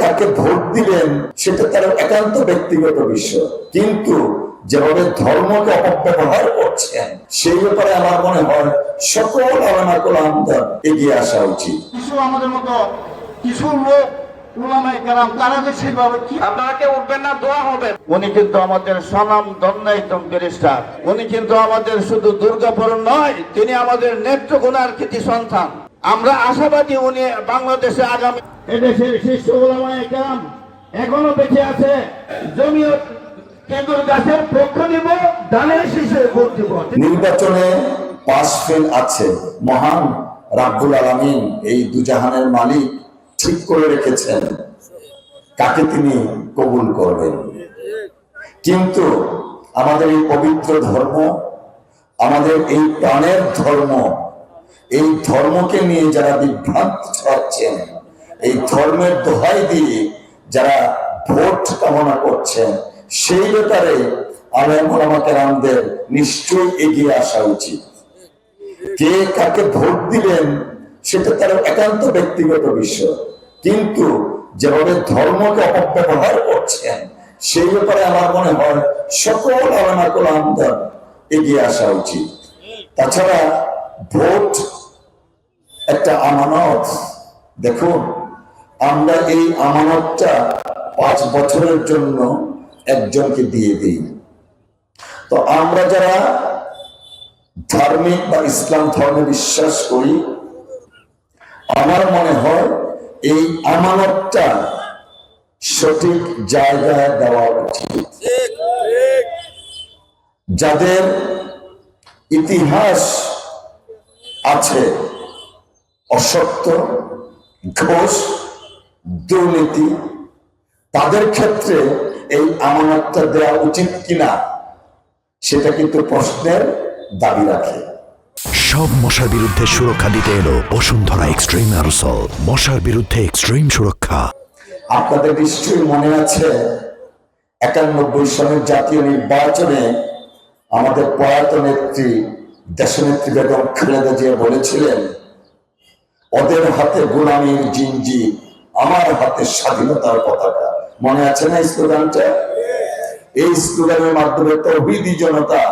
কাকে ভোট দিবেন সেটা তার একান্ত ব্যক্তিগত বিষয়। কিন্তু যেভাবে ধর্মকে অপব্যবহার করছেন সেই ব্যাপারে আমার মনে হয় সকল আলামা কোলামদার এগিয়ে আসা উচিত। কিছু আমাদের মতো কিছু লোক উনি কিন্তু আমাদের সনাম দন্ডায়তম ব্যারিস্টার। উনি কিন্তু আমাদের শুধু দুর্গাপুর নয় তিনি আমাদের নেত্রকোনার কৃতি সন্তান। আমরা আশাবাদী উনি বাংলাদেশে আগামী এদেশের শীর্ষ ওলামায়ে কেরাম এখনও বেঁচে আছে। জমিয়ত কেন্দ্র গাছের পক্ষ নিব দানের শীষে ভোট দিব। নির্বাচনে পাশ ফেল আছে। মহান রাব্বুল আলামিন এই দুজাহানের মালিক ঠিক করে রেখেছেন। কাকে তিনি কবুল করবেন? কিন্তু আমাদের এই পবিত্র ধর্ম আমাদের এই প্রাণের ধর্ম এই ধর্মকে নিয়ে যারা বিভ্রান্ত ছড়াচ্ছেন এই ধর্মের দোহাই দিয়ে যারা ভোট কামনা করছেন, সেই ব্যাপারে আলেম ওলামাকে আমাদের নিশ্চয়ই এগিয়ে আসা উচিত। কে কাকে ভোট দিবেন, সেটা তার একান্ত ব্যক্তিগত বিষয়। কিন্তু যেভাবে ধর্মকে অপব্যবহার করছেন, সেই ব্যাপারে আমার মনে হয় সকল আলামা কোলামদার এগিয়ে আসা উচিত। তাছাড়া ভোট একটা আমানত। দেখুন আমরা এই আমানতটা পাঁচ বছরের জন্য একজনকে দিয়ে দিই। তো আমরা যারা ধার্মিক বা ইসলাম ধর্মে বিশ্বাস করি আমার মনে হয় এই আমানতটা সঠিক জায়গায় দেওয়া উচিত। যাদের ইতিহাস আছে অসত্য ঘোষ দুর্নীতি তাদের ক্ষেত্রে এই আমানতটা দেওয়া উচিত কিনা সেটা কিন্তু প্রশ্নের দাবি রাখে। সব মশার বিরুদ্ধে সুরক্ষা দিতে এলো বসুন্ধরা এক্সট্রিম অ্যারোসল। মশার বিরুদ্ধে এক্সট্রিম সুরক্ষা। আপনাদের নিশ্চয়ই মনে আছে একানব্বই সালের জাতীয় নির্বাচনে আমাদের প্রয়াত নেত্রী দেশনেত্রী বেগম খালেদা জিয়া বলেছিলেন, ওদের হাতে গোলামীর জিঞ্জি আমার হাতে স্বাধীনতার পতাকা। মনে আছে না স্লোগানটা? এই স্লোগানের মাধ্যমে তৌহিদি জনতা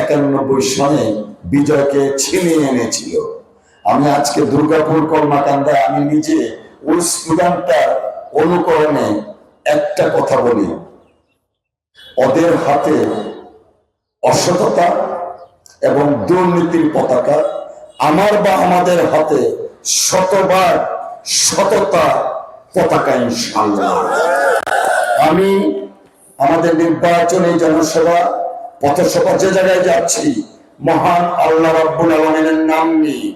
একানব্বই সনে বিজয়কে ছিনিয়ে এনেছিল। আমি আজকে দুর্গাপুর কর্মাকাণ্ডে আমি নিজে ওই স্লোগানটা অনুকরণে একটা কথা বলি। ওদের হাতে অসততা এবং দুর্নীতির পতাকা আমার বা আমাদের হাতে শতবার সততা পতাকা ইনশাল্লাহ আমি আমাদের নির্বাচনী জনসভা পথসভা যে জায়গায় যাচ্ছি মহান আল্লাহ রাব্বুল আলমিনের নাম নিয়ে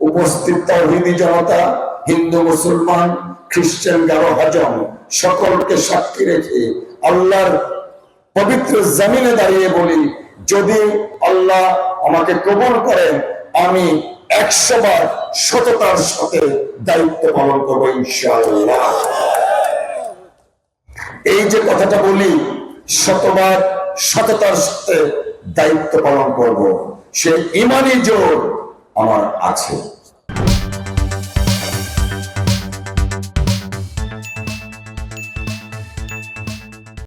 উপস্থিত তৌহিদি জনতা হিন্দু মুসলমান খ্রিস্টান গারো হজম সকলকে সাক্ষী রেখে আল্লাহর পবিত্র জমিনে দাঁড়িয়ে বলি যদি আল্লাহ আমাকে কবুল করেন, আমি একশো বার সততার সাথে দায়িত্ব পালন করব ইনশাআল্লাহ। এই যে কথাটা বলি, শতবার সততার সাথে দায়িত্ব পালন করব। সে ইমানি জোর আমার আছে।